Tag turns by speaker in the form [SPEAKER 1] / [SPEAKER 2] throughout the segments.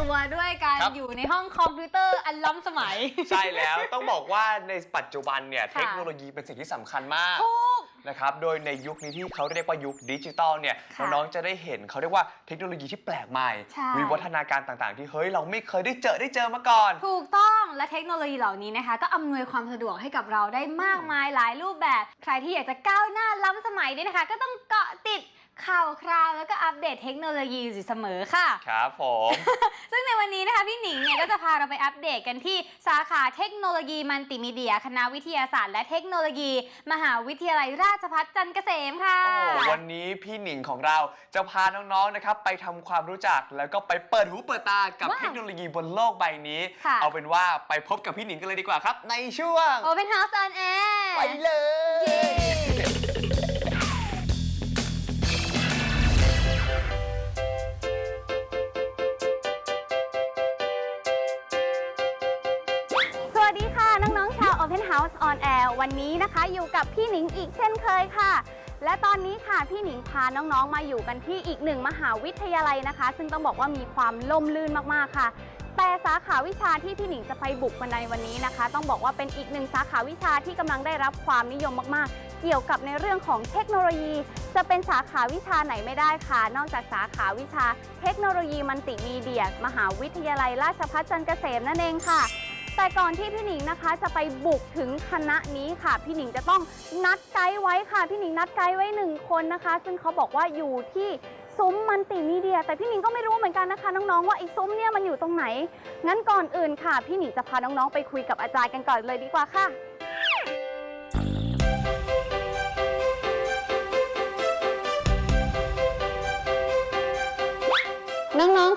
[SPEAKER 1] ตัวด้วยการ
[SPEAKER 2] ครับ
[SPEAKER 1] อยู่ในห้องคอมพิวเตอร์อันล้ำสมัย
[SPEAKER 2] ใช่แล้วต้องบอกว่าในปัจจุบันเนี่ย
[SPEAKER 1] ค่ะ
[SPEAKER 2] เทคโนโลยีเป็นสิ่งที่สำคัญมาก
[SPEAKER 1] ถูก
[SPEAKER 2] นะครับโดยในยุคนี้ที่เขาเรียกว่ายุคดิจิตอลเนี่ย
[SPEAKER 1] ค่ะ
[SPEAKER 2] น้องๆจะได้เห็นเขาเรียกว่าเทคโนโลยีที่แปลกใหม่
[SPEAKER 1] ใช่
[SPEAKER 2] วิวัฒนาการต่างๆ ที่เฮ้ยเราไม่เคยได้เจอได้เจอมาก่อน
[SPEAKER 1] ถูกต้องและเทคโนโลยีเหล่านี้นะคะ ก็อำนวยความสะดวกให้กับเราได้มากมายหลายรูปแบบ ใครที่อยากจะก้าวหน้าล้ำสมัยเนี่ยนะคะ ก็ต้องเกาะติด ข่าวคราวแล้วก็อัปเดตเทคโนโลยีอยู่เสมอค่ะ
[SPEAKER 2] ครับผม
[SPEAKER 1] ซึ่งในวันนี้นะคะพี่หนิงเนี่ยก็จะพาเราไปอัปเดตกันที่สาขาเทคโนโลยีมัลติมีเดีย คณะวิทยาศาสตร์และเทคโนโลยี มหาวิทยาลัยราชภัฏจันทร์เกษมค่ะ
[SPEAKER 2] โอ้วันนี้พี่หนิงของเราจะพาน้องๆนะครับไปทำความรู้จักแล้วก็ไปเปิดหูเปิดตากับ
[SPEAKER 1] ว้าว
[SPEAKER 2] เทคโนโลยีบนโลกใบนี้
[SPEAKER 1] ค่ะ
[SPEAKER 2] เอาเป็นว่าไปพบกับพี่หนิงกันเลยดีกว่าครับ ในช่วง
[SPEAKER 1] Open House on Air
[SPEAKER 2] ไปเลย
[SPEAKER 1] ดีค่ะ น้อง ๆ ชาว Open House on Air วันนี้นะคะอยู่กับพี่หนิงอีกเช่นเคยค่ะ และตอนนี้ค่ะพี่หนิงพาน้อง ๆ มาอยู่กันที่อีกหนึ่งมหาวิทยาลัยนะคะ ซึ่งต้องบอกว่ามีความล่มลื่นมากๆค่ะ แต่สาขาวิชาที่พี่หนิงจะไปบุกกันในวันนี้นะคะ ต้องบอกว่าเป็นอีกหนึ่งสาขาวิชาที่กำลังได้รับความนิยมมากๆ เกี่ยวกับในเรื่องของเทคโนโลยี จะเป็นสาขาวิชาไหนไม่ได้ค่ะ นอกจากสาขาวิชา เทคโนโลยีมัลติมีเดีย มหาวิทยาลัยราชภัฏจันทร์เกษมนั่นเองค่ะ แต่ก่อนที่พี่หนิงนะคะจะไปบุกถึงคณะนี้ค่ะ พี่หนิงจะต้องนัดไกด์ไว้ค่ะ พี่หนิงนัดไกด์ไว้หนึ่งคนนะคะ ซึ่งเขาบอกว่าอยู่ที่ซุ้มมันติมีเดีย แต่พี่หนิงก็ไม่รู้เหมือนกันนะคะน้องๆว่าไอ้ซุ้มเนี่ยมันอยู่ตรงไหน งั้นก่อนอื่นค่ะ พี่หนิงจะพาน้องๆไปคุยกับอาจารย์กันก่อนเลยดีกว่า
[SPEAKER 3] ค่ะ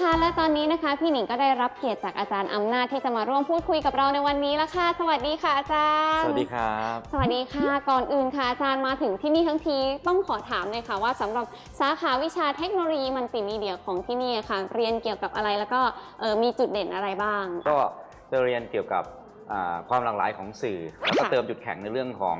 [SPEAKER 3] และตอนนี้นะคะ พี่หนิงก็ได้รับเกียรติจากอาจารย์อำนาจที่จะมาร่วมพูดคุยกับเราในวันนี้แล้วค่ะ สวัสดีค่ะอาจารย์
[SPEAKER 4] สวัสดีครับ
[SPEAKER 3] สวัสดีค่ะ ก่อนอื่นค่ะอาจารย์มาถึงที่นี่ทั้งทีต้องขอถามเลยค่ะ ว่าสำหรับสาขาวิชาเทคโนโลยีมัลติมีเดียของที่นี่ค่ะ เรียนเกี่ยวกับอะไรแล้วก็เอ่อมีจุดเด่นอะไรบ้าง
[SPEAKER 4] ก็จะเรียนเกี่ยวกับอ่าความหลากหลายของสื่อ แล้วก็
[SPEAKER 3] ค่ะ
[SPEAKER 4] เติมจุดแข็งในเรื่องของ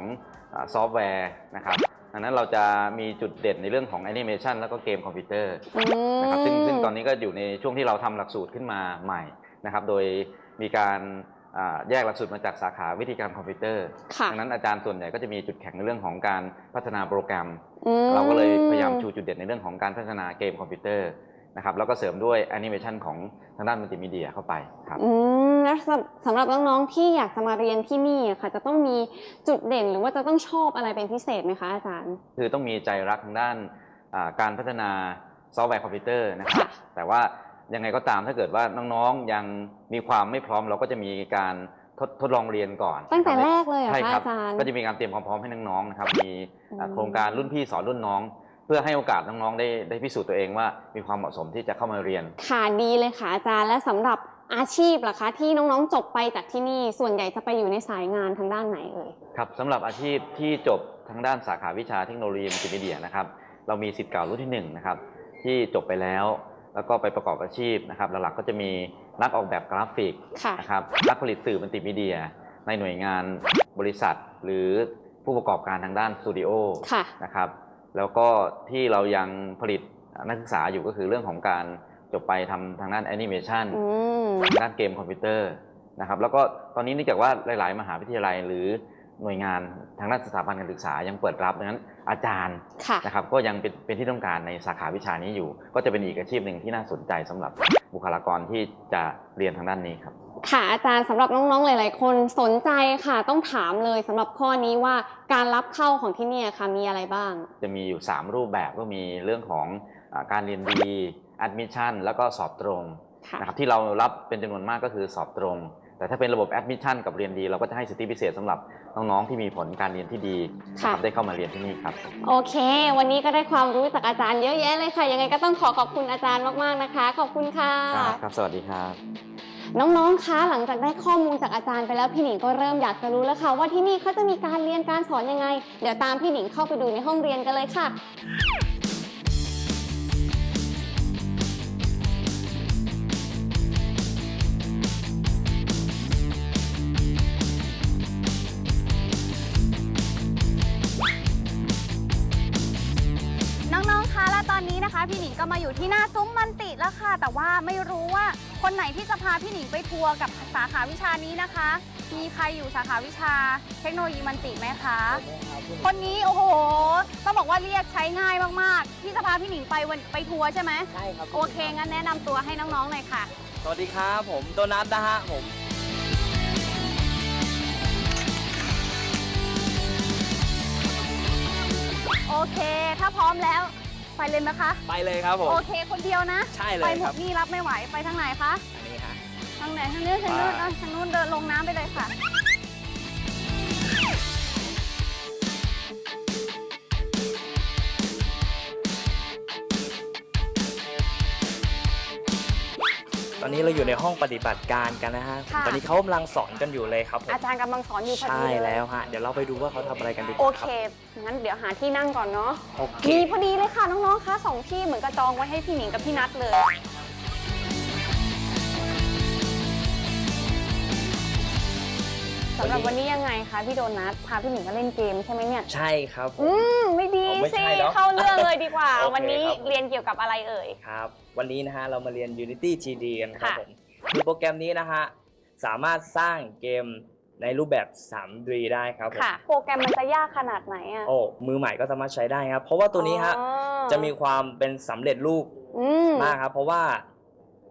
[SPEAKER 4] อาซอฟต์แวร์นะครับ ดังนั้นเราจะมีจุดเด่นในเรื่องของแอนิเมชันแล้วก็เกมคอมพิวเตอร์
[SPEAKER 3] อืม
[SPEAKER 4] นะครับซึ่งซึ่งตอนนี้ก็อยู่ในช่วงที่เราทำหลักสูตรขึ้นมาใหม่นะครับ โดยมีการอ่าแยกหลักสูตรมาจากสาขาวิธีการคอมพิวเตอร์
[SPEAKER 3] ค่ะ
[SPEAKER 4] ดังนั้นอาจารย์ส่วนใหญ่ก็จะมีจุดแข็งในเรื่องของการพัฒนาโปรแกรม
[SPEAKER 3] อืม
[SPEAKER 4] เราก็เลยพยายามชูจุดเด่นในเรื่องของการพัฒนาเกมคอมพิวเตอร์ นะครับแล้วก็เสริมด้วยแอนิเมชันของทางด้านมัลติมีเดียเข้าไปครับ
[SPEAKER 3] อืมแล้วสำสำหรับน้องๆที่อยากจะมาเรียนที่นี่อะค่ะ จะต้องมีจุดเด่นหรือว่าจะต้องชอบอะไรเป็นพิเศษไหมคะอาจารย์
[SPEAKER 4] คือต้องมีใจรักทางด้านอ่าการพัฒนาซอฟต์แวร์คอมพิวเตอร์นะครับ
[SPEAKER 3] ค่ะ
[SPEAKER 4] แต่ว่ายังไงก็ตามถ้าเกิดว่าน้องๆยังมีความไม่พร้อมเราก็จะมีการทดทดลองเรียนก่อน
[SPEAKER 3] ตั้งแต่แรกเลยเหรอ
[SPEAKER 4] ใช่
[SPEAKER 3] คะ
[SPEAKER 4] ครับ
[SPEAKER 3] อาจารย์
[SPEAKER 4] ก็จะมีการเตรียมความพร้อมให้น้องๆนะครับมีอ่า
[SPEAKER 3] อืม
[SPEAKER 4] โครงการรุ่นพี่สอนรุ่นน้องเพื่อให้โอกาสน้องๆได้ได้พิสูจน์ตัวเองว่ามีความเหมาะสมที่จะเข้ามาเรียน
[SPEAKER 3] ค่ะดีเลยค่ะอาจารย์และสำหรับอาชีพล่ะคะ ที่น้องๆจบไปจากที่นี่ส่วนใหญ่จะไปอยู่ในสายงานทางด้านไหนเอ่ย
[SPEAKER 4] ครับสำหรับอาชีพที่จบทางด้านสาขาวิชาเทคโนโลยีมัลติมีเดียนะครับเรามีสิทธิ์เก่ารุ่นที่หนึ่งนะครับที่จบไปแล้ว แล้วก็ไปประกอบอาชีพนะครับหลักๆก็จะมีนักออกแบบกราฟิก
[SPEAKER 3] ค่ะ
[SPEAKER 4] นะครับนักผลิตสื่อมัลติมีเดีย ในหน่วยงานบริษัท หรือผู้ประกอบการทางด้านสตูดิโอ
[SPEAKER 3] ค่ะ
[SPEAKER 4] นะครับ แล้วก็ที่เรายังผลิตนักศึกษาอยู่ก็คือเรื่องของการจบไปทำทางด้านแอนิเมชัน
[SPEAKER 3] อืม
[SPEAKER 4] ทางด้านเกมคอมพิวเตอร์นะครับแล้วก็ตอนนี้เนื่องจากว่าหลาย ๆ มหาวิทยาลัยหรือหน่วยงานทางด้านสถาบันการศึกษายังเปิดรับดังนั้นอาจารย์
[SPEAKER 3] ค่ะ
[SPEAKER 4] นะครับก็ยังเป็นเป็นที่ต้องการในสาขาวิชานี้อยู่ ก็จะเป็นอีกอาชีพหนึ่งที่น่าสนใจสำหรับบุคลากรที่จะเรียนทางด้านนี้ครับ
[SPEAKER 3] ค่ะอาจารย์สำหรับน้องๆหลาย ๆ คนสนใจค่ะ ต้องถามเลยสำหรับข้อนี้ว่าการรับเข้าของที่เนี่ยค่ะมีอะไรบ้าง
[SPEAKER 4] จะมีอยู่ 3 รูปแบบก็มีเรื่องของอาการเรียนดี admission แล้วก็สอบตรง
[SPEAKER 3] ค่ะ
[SPEAKER 4] นะครับที่เรารับเป็นจำนวนมากก็คือสอบตรง แต่ถ้าเป็นระบบ admission กับเรียนดี เราก็จะให้สิทธิพิเศษสำหรับน้องๆที่มีผลการเรียนที่ดีนะครับได้เข้ามาเรียนที่นี่ครับ
[SPEAKER 3] โอเค วันนี้ก็ได้ความรู้จากอาจารย์เยอะแยะเลยค่ะ ยังไงก็ต้องขอขอบคุณอาจารย์มากๆนะคะ ขอบคุณค่ะ
[SPEAKER 4] ครับครับสวัสดีครับ
[SPEAKER 3] น้องๆ คะหลังจากได้ข้อมูลจากอาจารย์ไปแล้วพี่หนิงก็เริ่มอยากจะรู้แล้วค่ะว่าที่นี่เขาจะมีการเรียนการสอนยังไง เดี๋ยวตามพี่หนิงเข้าไปดูในห้องเรียนกันเลยค่ะ
[SPEAKER 1] น้องๆ คะและตอนนี้นะคะ พี่หนิงก็มาอยู่ที่หน้าซุ้มมันติแล้วค่ะ แต่ว่าไม่รู้ว่า คนไหนที่จะพาพี่หนิงไปทัวร์กับสาขาวิชานี้นะคะ มีใครอยู่สาขาวิชาเทคโนโลยีมันติไหมคะ คนนี้โอ้โห ต้องบอกว่าเรียกใช้ง่ายมากๆ ที่จะพาพี่หนิงไปวันไปทัวร์ใช่ไหม
[SPEAKER 5] ใช่ครับ
[SPEAKER 1] โอเค งั้นแนะนำตัวให้น้องๆหน่อยค่ะ
[SPEAKER 5] สวัสดีครับ ผมโดนัทนะฮะผม
[SPEAKER 1] โอเค ถ้าพร้อมแล้ว ไปเลยไหมคะ
[SPEAKER 5] ไปเลยครับผม
[SPEAKER 1] โอเคคนเดียวนะ
[SPEAKER 5] ใช่เล
[SPEAKER 1] ไป
[SPEAKER 5] ย
[SPEAKER 1] หม
[SPEAKER 5] ครั
[SPEAKER 1] ด
[SPEAKER 5] บ
[SPEAKER 1] นี่รับไม่ไหวไปทางไหนคะ
[SPEAKER 5] อันนี้ฮะ
[SPEAKER 1] ทางไหนทางนี้ทางนู้น
[SPEAKER 5] ไป
[SPEAKER 1] อะทางนู้นเดินลงน้ำไปเลยค่ะ
[SPEAKER 5] ตอนนี้เราอยู่ในห้องปฏิบัติการกันนะฮะ
[SPEAKER 1] ค่ะ
[SPEAKER 5] ตอนนี้เขากำลังสอนกันอยู่เลยครับผม
[SPEAKER 3] อาจารย์กำลังสอนอยู่พอดี
[SPEAKER 5] ใช่
[SPEAKER 3] เลย
[SPEAKER 5] แล้วฮะ เดี๋ยวเราไปดูว่าเขาทำอะไรกันดีก
[SPEAKER 3] โอ
[SPEAKER 5] ว่า
[SPEAKER 3] เค
[SPEAKER 5] ครับ
[SPEAKER 3] งั้นเดี๋ยวหาที่นั่งก่อนเนาะ
[SPEAKER 5] โอเค
[SPEAKER 3] มีพอดีเลยค่ะน้องๆ คะสองที่เหมือนกระจองไว้ให้พี่หนิงกับพี่นัทเลย สำหรับวันนี้ยังไงคะพี่โดนัทพาพี่หนิงก็เล่นเกมใช่ไหมเนี่ย
[SPEAKER 5] ใช่ครับผม
[SPEAKER 3] อืมไม่ดี
[SPEAKER 5] อ๋อไม่
[SPEAKER 3] สิ
[SPEAKER 5] ใช่เนอะ
[SPEAKER 3] เข้าเรื่องเลยดีกว่า
[SPEAKER 5] โอเค
[SPEAKER 3] วันนี้
[SPEAKER 5] ครับผม
[SPEAKER 3] เรียนเกี่ยวกับอะไรเอ่ย
[SPEAKER 5] ครับ วันนี้นะฮะเรามาเรียน Unity GD กันครับ
[SPEAKER 3] ค่ะ
[SPEAKER 5] ผมคือโปรแกรมนี้นะฮะสามารถสร้างเกมในรูปแบบ 3D ได้ครับผม
[SPEAKER 3] ค่ะ โปรแกรมมันจะยากขนาดไหนอะ
[SPEAKER 5] โอ้มือใหม่ก็สามารถใช้ได้ครับ เพราะว่าตัวนี้ฮะ
[SPEAKER 3] อ๋อ
[SPEAKER 5] จะมีความเป็นสำเร็จรูป
[SPEAKER 3] อืม
[SPEAKER 5] มากครับ เพราะว่า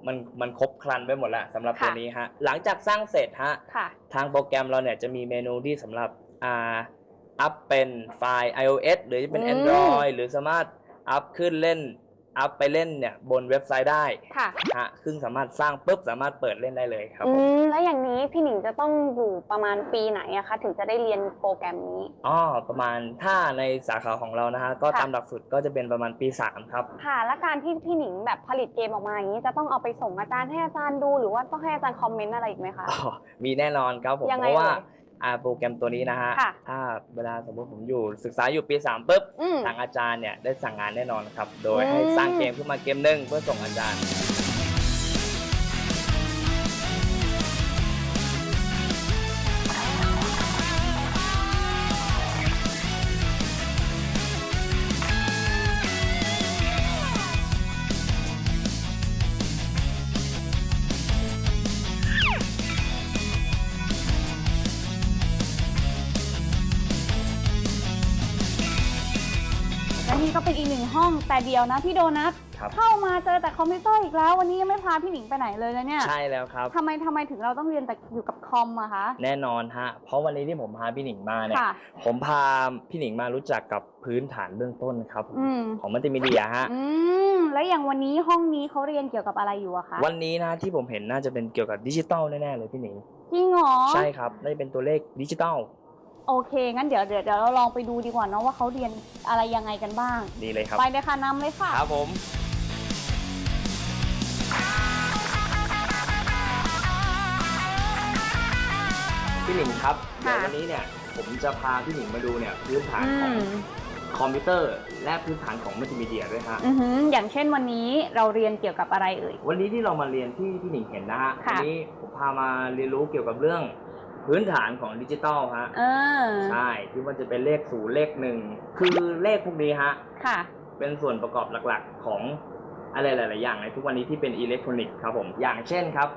[SPEAKER 5] มันมันครบครันไปหมดแล้วสำหรับ
[SPEAKER 3] ค่ะ
[SPEAKER 5] ตัวนี้ฮะหลังจากสร้างเสร็จฮะ
[SPEAKER 3] ค่ะ
[SPEAKER 5] ทางโปรแกรมเราเนี่ยจะมีเมนูที่สำหรับอ่าอัพเป็นไฟล์ iOS หรือจะเป็น
[SPEAKER 3] อืม
[SPEAKER 5] Android หรือสามารถอัพขึ้นเล่น อัพไปเล่นเนี่ยบนเว็บไซต์ได้
[SPEAKER 3] ค่ะ
[SPEAKER 5] ฮะซึ่งสามารถสร้างปุ๊บสามารถเปิดเล่นได้เลยครับ
[SPEAKER 3] อื
[SPEAKER 5] ผม
[SPEAKER 3] ม แล้วอย่างนี้พี่หนิงจะต้องอยู่ประมาณปีไหนอะคะ ถึงจะได้เรียนโปรแกรมนี้
[SPEAKER 5] อ๋อประมาณถ้าในสาขาของเรานะฮะก็
[SPEAKER 3] ค่ะ
[SPEAKER 5] ตามหลักสูตรก็จะเป็นประมาณปี3ครับ
[SPEAKER 3] ค่ะ และการที่พี่หนิงแบบผลิตเกมออกมาอย่างนี้จะต้องเอาไปส่งอาจารย์ให้อาจารย์ดู หรือว่าต้องให้อาจารย์คอมเมนต์อะไรอีกไหมคะ
[SPEAKER 5] อ๋อมีแน่นอนครับผม
[SPEAKER 3] ยังไง
[SPEAKER 5] เพราะว่า
[SPEAKER 3] เอ่ย
[SPEAKER 5] อ่าโปรแกรมตัวนี้นะฮะ
[SPEAKER 3] ค่ะ
[SPEAKER 5] ถ้าเวลาสมมติผมอยู่ศึกษาอยู่ปี3ปุ๊บ
[SPEAKER 3] อืม
[SPEAKER 5] ทางอาจารย์เนี่ยได้สั่งงานแน่นอนครับ โดย
[SPEAKER 3] อืม
[SPEAKER 5] ให้สร้างเกมขึ้นมาเกมหนึ่งเพื่อส่งอาจารย์
[SPEAKER 1] หนึ่งห้องแต่เดียวนะพี่โดนัท
[SPEAKER 5] ครับ
[SPEAKER 1] เข้ามาเจอแต่คอมพิวเตอร์อีกแล้ว วันนี้ยังไม่พาพี่หนิงไปไหนเลยนะเนี่ย
[SPEAKER 5] ใช่แล้วครับ
[SPEAKER 1] ทำไมทำไมถึงเราต้องเรียนแต่อยู่กับคอมอะคะ
[SPEAKER 5] แน่นอนฮะ เพราะวันนี้ที่ผมพาพี่หนิงมาเนี่ย
[SPEAKER 1] ค่ะ
[SPEAKER 5] ผมพาพี่หนิงมารู้จักกับพื้นฐานเบื้องต้นครับ
[SPEAKER 1] อืม
[SPEAKER 5] ของมัลติมีเดียฮะ
[SPEAKER 1] อืม แล้วอย่างวันนี้ห้องนี้เขาเรียนเกี่ยวกับอะไรอยู่อะคะ
[SPEAKER 5] วันนี้นะที่ผมเห็นน่าจะเป็นเกี่ยวกับดิจิตอลแน่ๆเลยพี่หนิง
[SPEAKER 1] จริงเหรอ
[SPEAKER 5] ใช่ครับน่าจะเป็นตัวเลขดิจิตอล
[SPEAKER 1] โอเค งั้นเดี๋ยวเดี๋ยวเดี๋ยวเราลองไปดูดีกว่าเนาะว่าเขาเรียนอะไรยังไงกันบ้าง
[SPEAKER 5] ดีเลยครับ
[SPEAKER 1] ไปเลยค่ะนำเลยค่ะ
[SPEAKER 5] ครับผม พี่หนิงครับเดี๋ยว
[SPEAKER 1] ค่ะ
[SPEAKER 5] วันนี้เนี่ยผมจะพาพี่หนิงมาดูเนี่ยพื้นฐาน
[SPEAKER 1] อื
[SPEAKER 5] ของ
[SPEAKER 1] ม
[SPEAKER 5] คอมพิวเตอร์ และพื้นฐานของมัลติมีเดียด้วยฮะ
[SPEAKER 1] อือหืออย่างเช่นวันนี้เราเรียนเกี่ยวกับอะไรเอ่ย
[SPEAKER 5] วันนี้ที่เรามาเรียนที่พี่หนิงเห็นนะฮะ
[SPEAKER 1] ค่ะ
[SPEAKER 5] วันี้ผมพามาเรียนรู้เกี่ยวกับเรื่อง พื้นฐานของดิจิตอลฮะ
[SPEAKER 1] เออ
[SPEAKER 5] ใช่ที่มันจะเป็นเลขศูนย์เลขหนึ่งคือเลขพวกนี้ฮะ
[SPEAKER 1] ค่ะ
[SPEAKER 5] เป็นส่วนประกอบหลักๆ ของอะไรหลาย ๆ อย่างในทุกวันนี้ที่เป็นอิเล็กทรอนิกส์ครับผมอย่างเช่นครับ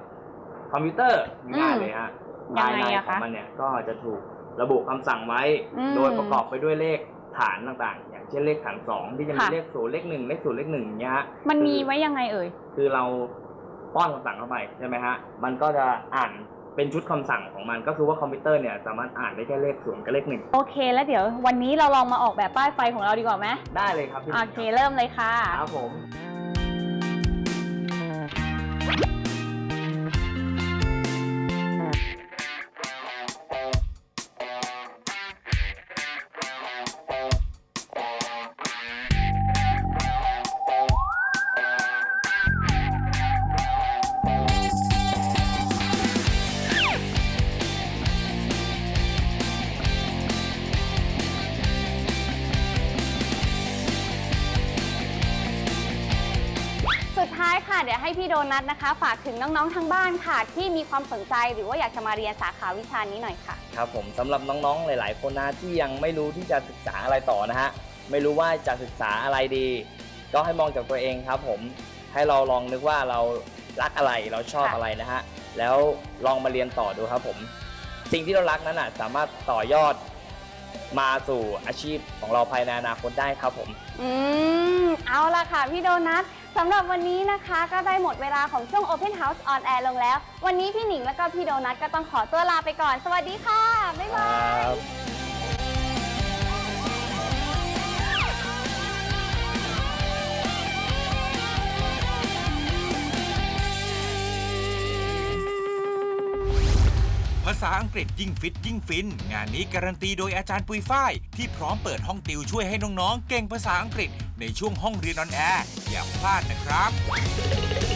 [SPEAKER 5] คอมพิวเตอร์ง่ายๆเลยฮะ
[SPEAKER 1] ยัง
[SPEAKER 5] ภาย
[SPEAKER 1] ไง
[SPEAKER 5] ใน
[SPEAKER 1] อะ
[SPEAKER 5] ขอ
[SPEAKER 1] คะ
[SPEAKER 5] งมันเนี่ยก็จะถูกระบุคำสั่งไว้
[SPEAKER 1] อืม
[SPEAKER 5] โดยประกอบไปด้วยเลขฐานต่างๆ อย่างเช่นเลขฐานสองที่จะมี
[SPEAKER 1] ค่ะ
[SPEAKER 5] เลขศูนย์เลขหนึ่งเลขศูนย์เลขหนึ่งอย่างเงี้ยฮะ
[SPEAKER 1] มันมี
[SPEAKER 5] คือ
[SPEAKER 1] ไว้ยังไงเอ่ย
[SPEAKER 5] คือเราป้อนคำสั่งเข้าไปใช่ไหมฮะ มันก็จะอ่าน เป็นชุดคำสั่งของมันก็คือว่าคอมพิวเตอร์เนี่ยสามารถอ่านได้แค่เลขศูนย์กับเลขหนึ่ง
[SPEAKER 1] โอเค แล้วเดี๋ยววันนี้เราลองมาออกแบบป้ายไฟของเราดีกว่าไหม
[SPEAKER 5] ได้เลยครับพี่
[SPEAKER 1] โอเคเริ่มเลยค่ะ
[SPEAKER 5] ครับผม
[SPEAKER 1] โดนัทนะคะ ฝากถึงน้องๆทางบ้านค่ะ ที่มีความสนใจหรือว่าอยากจะมาเรียนสาขาวิชานี้หน่อยค่ะ
[SPEAKER 5] ครับผมสำหรับน้องๆหลาย ๆ คนนะที่ยังไม่รู้ที่จะศึกษาอะไรต่อนะฮะไม่รู้ว่าจะศึกษาอะไรดี ก็ให้มองจากตัวเองครับ ผมให้เราลองนึกว่าเรารักอะไรเราชอบ
[SPEAKER 1] ค่ะ
[SPEAKER 5] อะไรนะฮะแล้วลองมาเรียนต่อดูครับผม สิ่งที่เรารักนั้นอะสามารถต่อยอดมาสู่อาชีพของเราภายในอนาคตได้ครับผม
[SPEAKER 1] อืม เอาละค่ะพี่โดนัท สำหรับวันนี้นะคะก็ได้หมดเวลาของช่วง Open House on Air ลงแล้ว วันนี้พี่หนิงและก็พี่โดนัทก็ต้องขอตัวลาไปก่อน สวัสดีค่ะ บ๊ายบายา
[SPEAKER 6] ษาอังกฤษยิ่งฟิตยิ่งฟิน งานนี้การันตีโดยอาจารย์ปุยฝ้าย ที่พร้อมเปิดห้องติวช่วยให้น้องๆ เก่งภาษาอังกฤษ ในช่วงห้องเรียนออนแอร์อย่าพลาดนะครับ